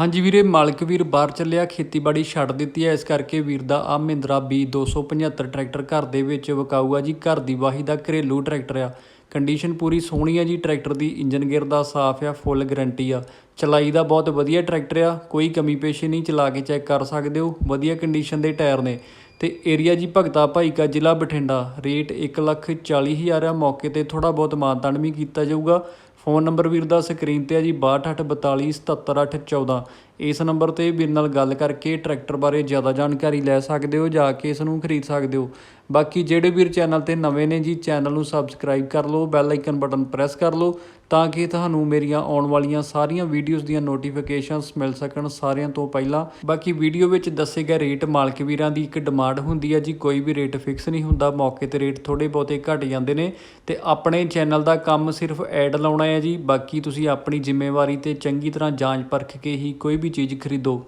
ਹਾਂਜੀ ਵੀਰੇ, ਮਾਲਕ ਵੀਰ ਬਾਹਰ ਚੱਲਿਆ, ਖੇਤੀਬਾੜੀ ਛੱਡ ਦਿੱਤੀ ਹੈ। ਇਸ ਕਰਕੇ ਵੀਰ ਦਾ ਆ ਮਹਿੰਦਰਾ B 275 ਟਰੈਕਟਰ ਘਰ ਦੇ ਵਿੱਚ ਵਿਕਾਊ ਆ ਜੀ। ਘਰ ਦੀ ਵਾਹੀ ਦਾ ਘਰੇਲੂ ਟਰੈਕਟਰ ਆ। ਕੰਡੀਸ਼ਨ ਪੂਰੀ ਸੋਹਣੀ ਆ ਜੀ। ਟਰੈਕਟਰ ਦੀ ਇੰਜਨ ਗੇਅਰ ਦਾ ਸਾਫ਼ ਆ, ਫੁੱਲ ਗਾਰੰਟੀ ਆ। ਚਲਾਈ ਦਾ ਬਹੁਤ ਵਧੀਆ ਟਰੈਕਟਰ ਆ। ਕੋਈ ਕਮੀ ਪੇਸ਼ੀ ਨਹੀਂ, ਚਲਾ ਕੇ ਚੈੱਕ ਕਰ ਸਕਦੇ ਹੋ। ਵਧੀਆ ਕੰਡੀਸ਼ਨ ਦੇ ਟਾਇਰ ਨੇ। ਤੇ ਏਰੀਆ ਜੀ ਭਗਤਾ ਭਾਈ ਕਾ ਜ਼ਿਲ੍ਹਾ ਬਠਿੰਡਾ। ਰੇਟ 140000 ਆ। ਮੌਕੇ ਤੇ ਥੋੜਾ ਬਹੁਤ ਮਾਨਤਾਨ ਵੀ ਕੀਤਾ ਜਾਊਗਾ। ਫੋਨ ਨੰਬਰ ਵੀਰ ਦਾ ਸਕਰੀਨ ਤੇ ਆ ਜੀ 6284277814 ਇਸ ਨੰਬਰ ਤੇ ਵੀਰ ਨਾਲ ਗੱਲ ਕਰਕੇ ਟਰੈਕਟਰ ਬਾਰੇ ਜ਼ਿਆਦਾ ਜਾਣਕਾਰੀ ਲੈ ਸਕਦੇ ਹੋ, ਜਾ ਕੇ ਇਸ ਨੂੰ ਖਰੀਦ ਸਕਦੇ ਹੋ। ਬਾਕੀ ਜਿਹੜੇ ਵੀਰ ਚੈਨਲ ਤੇ ਨਵੇਂ ਨੇ ਜੀ, ਚੈਨਲ ਨੂੰ ਸਬਸਕ੍ਰਾਈਬ ਕਰ ਲਓ, ਬੈਲ ਆਈਕਨ ਬਟਨ ਪ੍ਰੈਸ ਕਰ ਲਓ, ਤਾਂ ਕਿ ਤੁਹਾਨੂੰ ਮੇਰੀਆਂ ਆਉਣ ਵਾਲੀਆਂ ਸਾਰੀਆਂ ਵੀਡੀਓਜ਼ ਦੀਆਂ ਨੋਟੀਫਿਕੇਸ਼ਨਸ ਮਿਲ ਸਕਣ ਸਾਰਿਆਂ ਤੋਂ ਪਹਿਲਾਂ। ਬਾਕੀ ਵੀਡੀਓ ਵਿੱਚ ਦੱਸੇ ਗਏ ਰੇਟ ਮਾਲਕ ਵੀਰਾਂ ਦੀ ਇੱਕ ਡਿਮਾਂਡ ਹੁੰਦੀ ਹੈ ਜੀ, ਕੋਈ ਵੀ ਰੇਟ ਫਿਕਸ ਨਹੀਂ ਹੁੰਦਾ, ਮੌਕੇ ਤੇ ਰੇਟ ਥੋੜੇ ਬਹੁਤੇ ਘਟ ਜਾਂਦੇ ਨੇ। ਤੇ ਆਪਣੇ ਚੈਨਲ ਦਾ ਕੰਮ ਸਿਰਫ ਐਡ ਲਾਉਣਾ ਹੈ ਜੀ, ਬਾਕੀ ਤੁਸੀਂ ਆਪਣੀ ਜ਼ਿੰਮੇਵਾਰੀ ਤੇ ਚੰਗੀ ਤਰ੍ਹਾਂ ਜਾਂਚ ਪਰਖ ਕੇ ਹੀ ਕੋਈ ਵੀ ਚੀਜ਼ ਖਰੀਦੋ